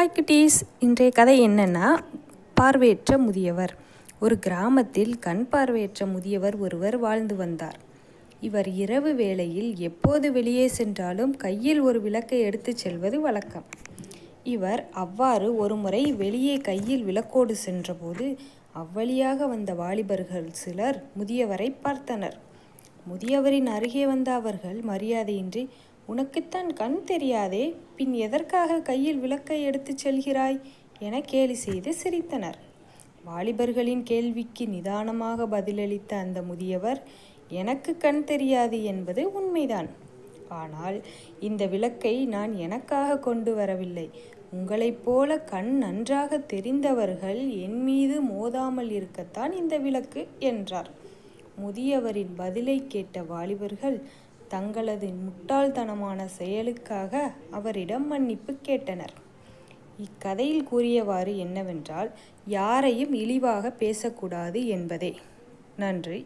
Hi குட்டீஸ் இன்றைய கதை என்னென்னா பார்வையற்ற முதியவர். ஒரு கிராமத்தில் கண் பார்வையற்ற முதியவர் ஒருவர் வாழ்ந்து வந்தார். இவர் இரவு வேளையில் எப்போது வெளியே சென்றாலும் கையில் ஒரு விளக்கை எடுத்துச் செல்வது வழக்கம். இவர் அவ்வாறு ஒருமுறை வெளியே கையில் விளக்கோடு சென்றபோது அவ்வழியாக வந்த வாலிபர்கள் சிலர் முதியவரை பார்த்தனர். முதியவரின் அருகே வந்த அவர்கள் மரியாதையின்றி உனக்குத்தான் கண் தெரியாதே பின் எதற்காக கையில் விளக்கை எடுத்துச் செல்கிறாய்? என கேலி செய்து சிரித்தனர். வாலிபர்களின் கேள்விக்கு நிதானமாக பதிலளித்த அந்த முதியவர் எனக்கு கண் தெரியாது என்பது உண்மைதான். ஆனால் இந்த விளக்கை நான் எனக்காக கொண்டு வரவில்லை. உங்களைப் போல கண் நன்றாக தெரிந்தவர்கள் என் மீது மோதாமல் இருக்கத்தான் இந்த விளக்கு என்றார். முதியவரின் பதிலை கேட்ட வாலிபர்கள் தங்களது முட்டாள்தனமான செயலுக்காக அவரிடம் மன்னிப்பு கேட்டனர். இக்கதையில் கூறியவாறு என்னவென்றால் யாரையும் இழிவாக பேசக்கூடாது என்பதே. நன்றி.